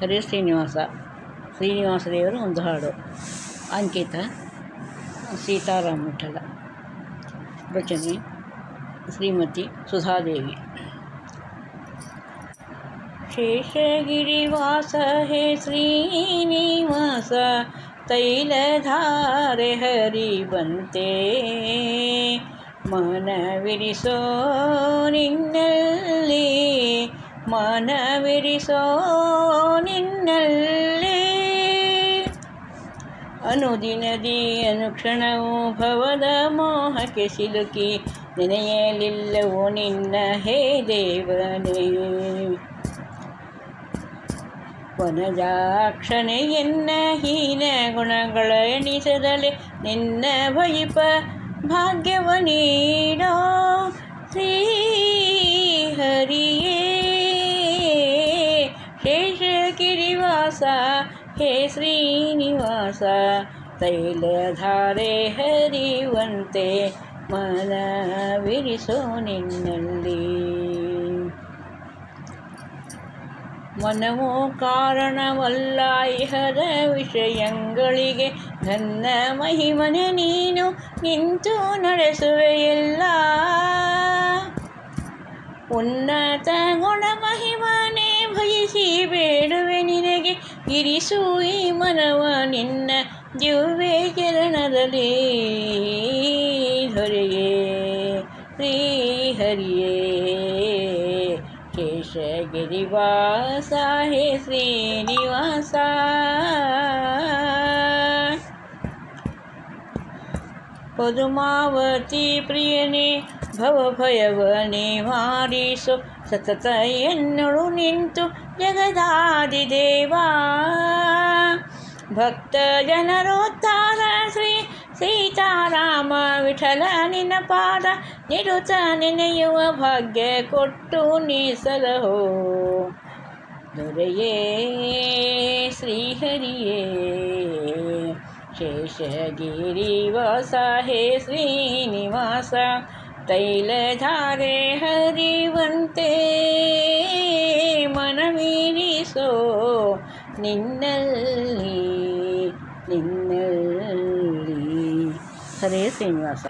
ಹರೇ ಶ್ರೀನಿವಾಸ ಶ್ರೀನಿವಾಸ ದೇವರ ಒಂದು ಹಾಡು ಅಂಕಿತ ಸೀತಾರಾಮ ವಿಠಲ ರಚನೆ ಶ್ರೀಮತಿ ಸುಧಾದೇವಿ ಶೇಷಗಿರಿವಾಸ ಹೇ ಶ್ರೀನಿವಾಸ ತೈಲಧಾರೆ ಹರಿವಂತೆ ಮನವಿರಿಸೋ ನಿನ್ನಲ್ಲಿ ಮನವಿರಿಸೋ ನಿನ್ನಲ್ಲಿ. ಅನುದಿನದಿ ಅನುಕ್ಷಣವು ಭವದ ಮೋಹಕ್ಕೆ ಸಿಲುಕಿ, ನೆನೆಯಲಿಲ್ಲವೋ ನಿನ್ನ ಹೇ ದೇವನೇ. ವನಜಾಕ್ಷಣೆ ಎನ್ನ ಹೀನ ಗುಣಗಳ ಎಣಿಸದಲೆ, ನಿನ್ನ ಭಯಪ ಭಾಗ್ಯವ ನೀಡೋ ಶೇಷಗಿರಿವಾಸ ಹೇ ಶ್ರೀನಿವಾಸ, ತೈಲಧಾರೆ ಹರಿವಂತೆ ಮನವಿರಿಸೋ ನಿನ್ನಲ್ಲಿ. ಮನವೋ ಕಾರಣವಲ್ಲ, ಇಹದ ವಿಷಯಗಳಿಗೆ ನನ್ನ ಮಹಿಮನೆ ನೀನು ನಿಂತು ನಡೆಸುವೆಯಲ್ಲ ಉನ್ನತ ಇರಿಸು ಈ ಮನವ ನಿನ್ನ ದಿವ್ಯ ಚರಣದಲ್ಲಿ ದೊರೆಯೇ ಶ್ರೀ ಹರಿಯೇ. ಶೇಷಗಿರಿವಾಸ ಹೇ ಶ್ರೀನಿವಾಸ. ಪದುಮಾವತಿ ಪ್ರಿಯನೇ ಭವಭಯವ ನಿವಾರಿಸು ಸತತ ಎನ್ನಳು ನಿಂತು ಜಗದಾದಿದೇವಾ ಭಕ್ತ ಜನರೋದ್ಧಾರ ಶ್ರೀ ಸೀತಾರಾಮ ವಿಠಲ ನಿನ್ನ ಪಾದ ನಿರುತ ನೆನೆಯುವ ಭಾಗ್ಯ ಕೊಟ್ಟು ನೀಸಲಹೋ ದೊರೆಯೇ ಶ್ರೀಹರಿಯೇ ಶೇಷಗಿರಿವಾಸ ಹೇ ಶ್ರೀನಿವಾಸ ತೈಲಧಾರೆ ಹರಿವಂತೆ ಮನಮೀರಿಸೋ ನಿನ್ನಲ್ಲಿ ನಿನ್ನಲ್ಲಿ ಹರೇ ಶ್ರೀನಿವಾಸ